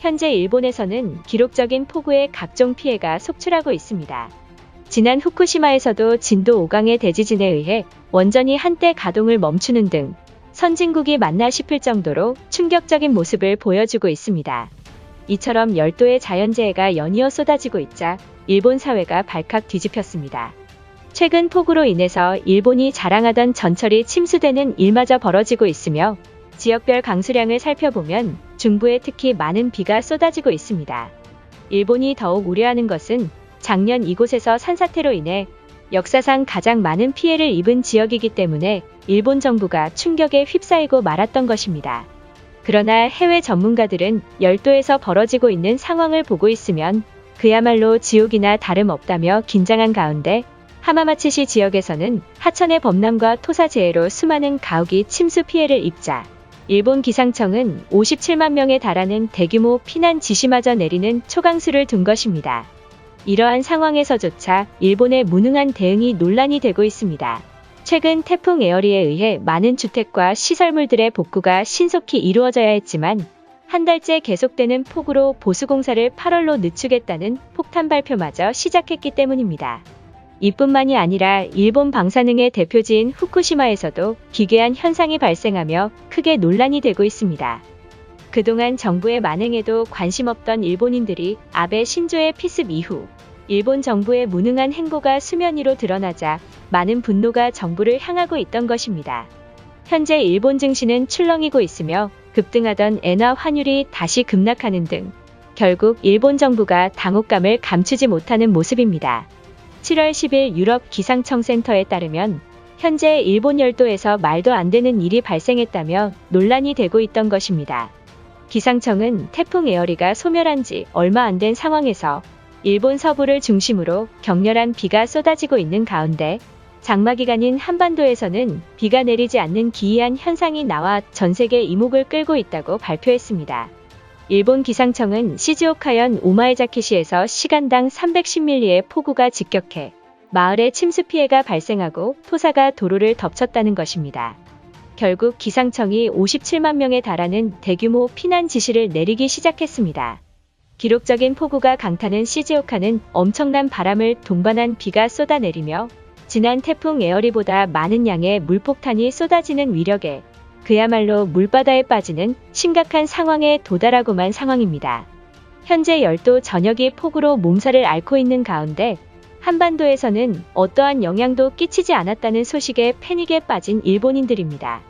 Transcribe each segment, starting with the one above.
현재 일본에서는 기록적인 폭우에 각종 피해가 속출하고 있습니다. 지난 후쿠시마에서도 진도 5강의 대지진에 의해 원전이 한때 가동을 멈추는 등 선진국이 맞나 싶을 정도로 충격적인 모습을 보여주고 있습니다. 이처럼 열도의 자연재해가 연이어 쏟아지고 있자 일본 사회가 발칵 뒤집혔습니다. 최근 폭우로 인해서 일본이 자랑하던 전철이 침수되는 일마저 벌어지고 있으며 지역별 강수량을 살펴보면 중부에 특히 많은 비가 쏟아지고 있습니다. 일본이 더욱 우려하는 것은 작년 이곳에서 산사태로 인해 역사상 가장 많은 피해를 입은 지역이기 때문에 일본 정부가 충격에 휩싸이고 말았던 것입니다. 그러나 해외 전문가들은 열도에서 벌어지고 있는 상황을 보고 있으면 그야말로 지옥이나 다름없다며 긴장한 가운데 하마마치시 지역에서는 하천의 범람과 토사재해로 수많은 가옥이 침수 피해를 입자 일본 기상청은 57만 명에 달하는 대규모 피난 지시마저 내리는 초강수를 둔 것입니다. 이러한 상황에서조차 일본의 무능한 대응이 논란이 되고 있습니다. 최근 태풍 에어리에 의해 많은 주택과 시설물들의 복구가 신속히 이루어져야 했지만 한 달째 계속되는 폭우로 보수공사를 8월로 늦추겠다는 폭탄 발표마저 시작했기 때문입니다. 이뿐만이 아니라 일본 방사능의 대표지인 후쿠시마에서도 기괴한 현상이 발생하며 크게 논란이 되고 있습니다. 그동안 정부의 만행에도 관심 없던 일본인들이 아베 신조의 피습 이후 일본 정부의 무능한 행보가 수면 위로 드러나자 많은 분노가 정부를 향하고 있던 것입니다. 현재 일본 증시는 출렁이고 있으며 급등하던 엔화 환율이 다시 급락하는 등 결국 일본 정부가 당혹감을 감추지 못하는 모습입니다. 7월 10일 유럽 기상청 센터에 따르면 현재 일본 열도에서 말도 안 되는 일이 발생했다며 논란이 되고 있던 것입니다. 기상청은 태풍 에어리가 소멸한 지 얼마 안 된 상황에서 일본 서부를 중심으로 격렬한 비가 쏟아지고 있는 가운데 장마 기간인 한반도에서는 비가 내리지 않는 기이한 현상이 나와 전 세계 이목을 끌고 있다고 발표했습니다. 일본 기상청은 시즈오카현 오마에자키시에서 시간당 310mm의 폭우가 직격해 마을에 침수 피해가 발생하고 토사가 도로를 덮쳤다는 것입니다. 결국 기상청이 57만 명에 달하는 대규모 피난 지시를 내리기 시작했습니다. 기록적인 폭우가 강타는 시즈오카는 엄청난 바람을 동반한 비가 쏟아내리며 지난 태풍 에어리보다 많은 양의 물폭탄이 쏟아지는 위력에 그야말로 물바다에 빠지는 심각한 상황에 도달하고만 상황입니다. 현재 열도 전역이 폭우로 몸살을 앓고 있는 가운데 한반도에서는 어떠한 영향도 끼치지 않았다는 소식에 패닉에 빠진 일본인들입니다.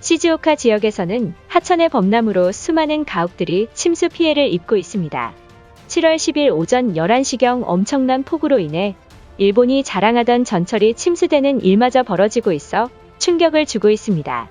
시즈오카 지역에서는 하천의 범람으로 수많은 가옥들이 침수 피해를 입고 있습니다. 7월 10일 오전 11시경 엄청난 폭우로 인해 일본이 자랑하던 전철이 침수되는 일마저 벌어지고 있어 충격을 주고 있습니다.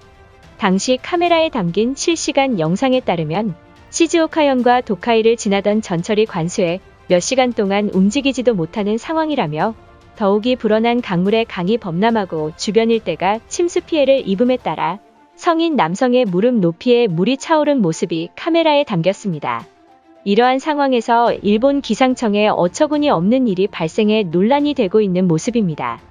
당시 카메라에 담긴 실시간 영상에 따르면 시즈오카현과 도카이를 지나던 전철이 관수해 몇 시간 동안 움직이지도 못하는 상황이라며 더욱이 불어난 강물의 강이 범람하고 주변 일대가 침수 피해를 입음에 따라 성인 남성의 무릎 높이에 물이 차오른 모습이 카메라에 담겼습니다. 이러한 상황에서 일본 기상청에 어처구니 없는 일이 발생해 논란이 되고 있는 모습입니다.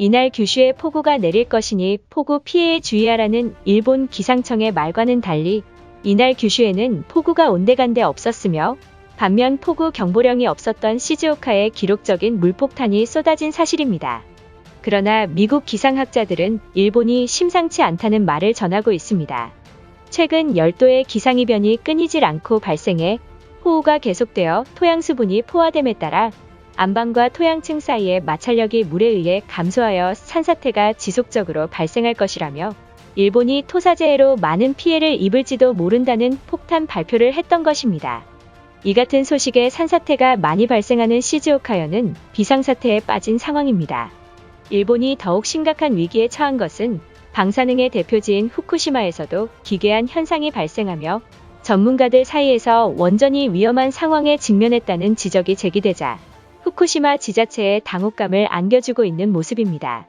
이날 규슈에 폭우가 내릴 것이니 폭우 피해에 주의하라는 일본 기상청의 말과는 달리 이날 규슈에는 폭우가 온데간데 없었으며 반면 폭우 경보령이 없었던 시즈오카에 기록적인 물폭탄이 쏟아진 사실입니다. 그러나 미국 기상학자들은 일본이 심상치 않다는 말을 전하고 있습니다. 최근 열도의 기상이변이 끊이질 않고 발생해 호우가 계속되어 토양 수분이 포화됨에 따라 안방과 토양층 사이의 마찰력이 물에 의해 감소하여 산사태가 지속적으로 발생할 것이라며 일본이 토사재해로 많은 피해를 입을지도 모른다는 폭탄 발표를 했던 것입니다. 이 같은 소식에 산사태가 많이 발생하는 시즈오카현은 비상사태에 빠진 상황입니다. 일본이 더욱 심각한 위기에 처한 것은 방사능의 대표지인 후쿠시마에서도 기괴한 현상이 발생하며 전문가들 사이에서 원전이 위험한 상황에 직면했다는 지적이 제기되자 후쿠시마 지자체에 당혹감을 안겨주고 있는 모습입니다.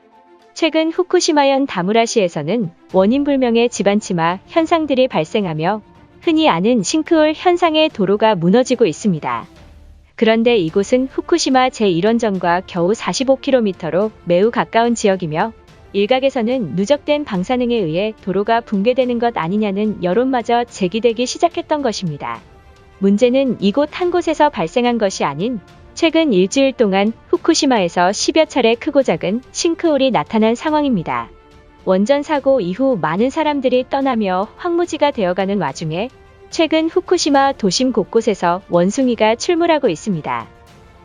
최근 후쿠시마현 다무라시에서는 원인 불명의 집안치마 현상들이 발생하며 흔히 아는 싱크홀 현상의 도로가 무너지고 있습니다. 그런데 이곳은 후쿠시마 제1원전과 겨우 45km로 매우 가까운 지역이며 일각에서는 누적된 방사능에 의해 도로가 붕괴되는 것 아니냐는 여론마저 제기되기 시작했던 것입니다. 문제는 이곳 한 곳에서 발생한 것이 아닌 최근 일주일 동안 후쿠시마에서 10여 차례 크고 작은 싱크홀이 나타난 상황입니다. 원전 사고 이후 많은 사람들이 떠나며 황무지가 되어가는 와중에 최근 후쿠시마 도심 곳곳에서 원숭이가 출몰하고 있습니다.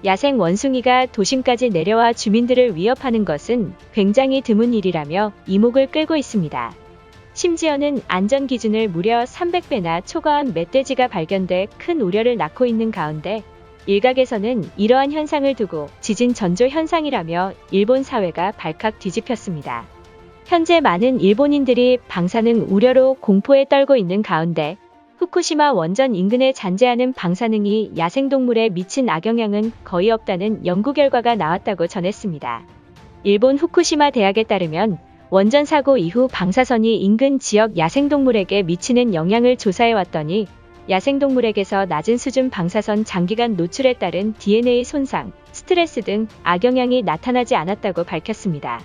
야생 원숭이가 도심까지 내려와 주민들을 위협하는 것은 굉장히 드문 일이라며 이목을 끌고 있습니다. 심지어는 안전 기준을 무려 300배나 초과한 멧돼지가 발견돼 큰 우려를 낳고 있는 가운데 일각에서는 이러한 현상을 두고 지진 전조 현상이라며 일본 사회가 발칵 뒤집혔습니다. 현재 많은 일본인들이 방사능 우려로 공포에 떨고 있는 가운데 후쿠시마 원전 인근에 잔재하는 방사능이 야생동물에 미친 악영향은 거의 없다는 연구 결과가 나왔다고 전했습니다. 일본 후쿠시마 대학에 따르면 원전 사고 이후 방사선이 인근 지역 야생동물에게 미치는 영향을 조사해 왔더니 야생동물에게서 낮은 수준 방사선 장기간 노출에 따른 DNA 손상, 스트레스 등 악영향이 나타나지 않았다고 밝혔습니다.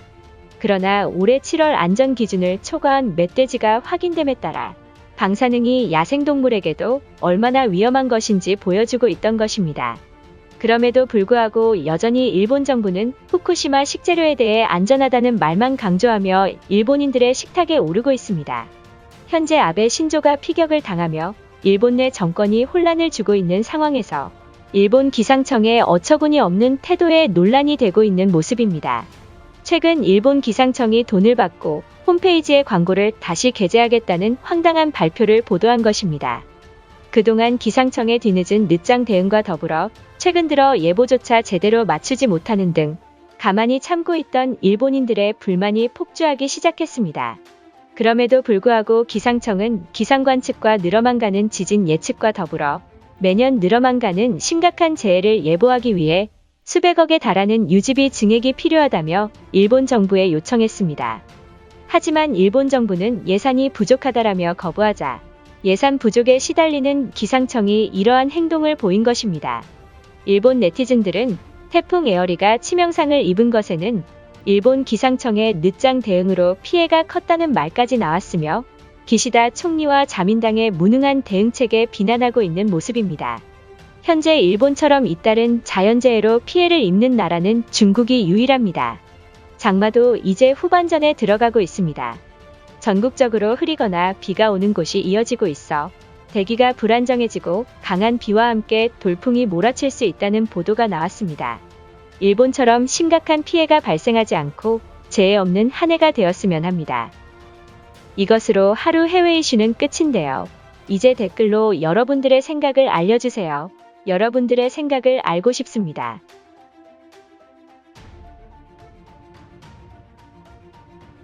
그러나 올해 7월 안전 기준을 초과한 멧돼지가 확인됨에 따라 방사능이 야생동물에게도 얼마나 위험한 것인지 보여주고 있던 것입니다. 그럼에도 불구하고 여전히 일본 정부는 후쿠시마 식재료에 대해 안전하다는 말만 강조하며 일본인들의 식탁에 오르고 있습니다. 현재 아베 신조가 피격을 당하며 일본 내 정권이 혼란을 주고 있는 상황에서 일본 기상청의 어처구니 없는 태도에 논란이 되고 있는 모습입니다. 최근 일본 기상청이 돈을 받고 홈페이지에 광고를 다시 게재하겠다는 황당한 발표를 보도한 것입니다. 그동안 기상청의 뒤늦은 늦장 대응과 더불어 최근 들어 예보조차 제대로 맞추지 못하는 등 가만히 참고 있던 일본인들의 불만이 폭주하기 시작했습니다. 그럼에도 불구하고 기상청은 기상관 측과 늘어만 가는 지진 예측과 더불어 매년 늘어만 가는 심각한 재해를 예보하기 위해 수백억에 달하는 유지비 증액이 필요하다며 일본 정부에 요청했습니다. 하지만 일본 정부는 예산이 부족하다라며 거부하자 예산 부족에 시달리는 기상청이 이러한 행동을 보인 것입니다. 일본 네티즌들은 태풍 에어리가 치명상을 입은 것에는 일본 기상청의 늦장 대응으로 피해가 컸다는 말까지 나왔으며 기시다 총리와 자민당의 무능한 대응책에 비난하고 있는 모습입니다. 현재 일본처럼 잇따른 자연재해로 피해를 입는 나라는 중국이 유일합니다. 장마도 이제 후반전에 들어가고 있습니다. 전국적으로 흐리거나 비가 오는 곳이 이어지고 있어 대기가 불안정해지고 강한 비와 함께 돌풍이 몰아칠 수 있다는 보도가 나왔습니다. 일본처럼 심각한 피해가 발생하지 않고 재해 없는 한 해가 되었으면 합니다. 이것으로 하루 해외 이슈는 끝인데요. 이제 댓글로 여러분들의 생각을 알려주세요. 여러분들의 생각을 알고 싶습니다.